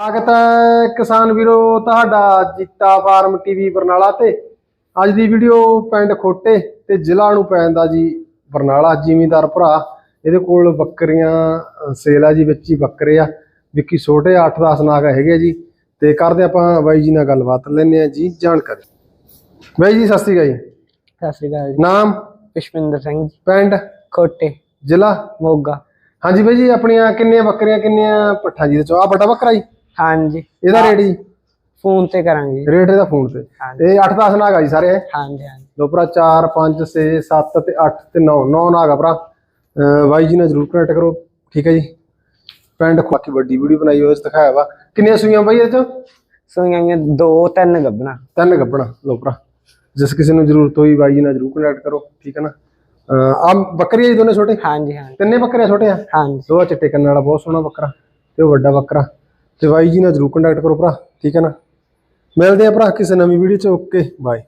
ਸਵਾਗਤ ਹੈ ਕਿਸਾਨ ਵੀਰੋ ਤੁਹਾਡਾ ਜੀਤਾ ਫਾਰਮ ਟੀਵੀ ਬਰਨਾਲਾ ਤੇ। ਅੱਜ ਦੀ ਵੀਡੀਓ ਪਿੰਡ ਖੋਟੇ ਤੇ ਜ਼ਿਲ੍ਹਾ ਨੂੰ ਪੈਂਦਾ ਜੀ ਬਰਨਾਲਾ ਜ਼ਿਮੀਂਦਾਰ ਭਰਾ। ਇਹਦੇ ਕੋਲ ਬੱਕਰੀਆਂ ਸੇਲ ਆ ਜੀ ਵਿੱਚ ਹੀ ਬੱਕਰੇ ਆ। ਵਿੱਕੀ ਛੋਟੇ 8-10 ਨਾਗ ਹੈਗੇ ਜੀ। ਤੇ ਕਰਦੇ ਆਪਾਂ ਬਾਈ ਜੀ ਨਾਲ ਗੱਲਬਾਤ ਲੈਣੇ ਆ ਜੀ ਜਾਣਕਾਰੀ। ਬਾਈ ਜੀ ਸਤਿ ਸ਼੍ਰੀ ਅਕਾਲ ਜੀ। ਸਤਿ ਸ਼੍ਰੀ ਅਕਾਲ ਜੀ। ਨਾਮ? ਪੁਸ਼ਪਿੰਦਰ ਸਿੰਘ ਜੀ। ਪਿੰਡ? ਖੋਟੇ। ਜ਼ਿਲ੍ਹਾ? ਮੋਗਾ। ਹਾਂਜੀ ਬਾਈ ਜੀ ਆਪਣੀਆਂ ਕਿੰਨੀਆਂ ਬੱਕਰੀਆਂ ਕਿੰਨੀਆਂ ਪੱਠਾਂ ਜੀ? ਦੇ ਚੋਂ ਆ ਵੱਡਾ ਬੱਕਰਾ ਜੀ। ਹਾਂਜੀ। ਇਹਦਾ ਰੇਟ ਜੀ? ਫੋਨ ਤੇ ਕਰਾਂਗੇ ਰੇਟ ਇਹਦਾ ਫੋਨ ਤੇ। ਇਹ 8-10 ਨਾਗ ਆ ਜੀ ਸਾਰੇ। ਹਾਂਜੀ ਹਾਂਜੀ। ਲੋ ਭਰਾ 4 5 6 7 ਤੇ 8 ਤੇ 9 9 ਨਾਗ ਆ ਭਰਾ ਬਾਈ ਜੀ ਨਾਲ ਜਰੂਰ ਕਨੈਕਟ ਕਰੋ। ਠੀਕ ਹੈ ਜੀ। ਪਿੰਡ ਬਾਕੀ ਵੱਡੀ ਵੀਡੀਓ ਬਣਾਈ ਹੋਈ ਦਿਖਾਇਆ ਵਾ। ਕਿੰਨੀਆਂ ਸੂਈਆਂ ਬਾਈ ਇਹ ਚ? ਸੂਈਆਂ ਗਈਆਂ ਦੋ ਤਿੰਨ ਗੱਬਣਾ ਤਿੰਨ ਗੱਬਣਾ ਲੋ ਭਰਾ ਜਿਸ ਕਿਸੇ ਨੂੰ ਜ਼ਰੂਰਤ ਹੋਈ ਬਾਈ ਜੀ ਨਾਲ ਜਰੂਰ ਕਨੈਕਟ ਕਰੋ। ਠੀਕ ਹੈ ਨਾ? ਆ ਬੱਕਰੀ ਜੀ ਦੋਨੇ ਛੋਟੇ? ਹਾਂਜੀ ਹਾਂਜੀ। ਤਿੰਨੇ ਬੱਕਰੇ ਛੋਟੇ ਆ? ਹਾਂਜੀ। ਦੋ ਆ ਚਿੱਟੇ ਕੰਨਾਂ ਵਾਲਾ ਬਹੁਤ ਸੋਹਣਾ ਬੱਕਰਾ ਤੇ ਉਹ ਵੱਡਾ ਬੱਕਰਾ। ਤੇ ਬਾਈ ਜੀ ਨਾਲ ਜਰੂਰ ਕੰਟੈਕਟ ਕਰੋ ਭਰਾ, ਠੀਕ ਹੈ ਨਾ? ਮਿਲਦੇ ਆ ਭਰਾ ਕਿਸੇ ਨਵੀਂ ਵੀਡੀਓ ਚ ਓਕੇ ਬਾਏ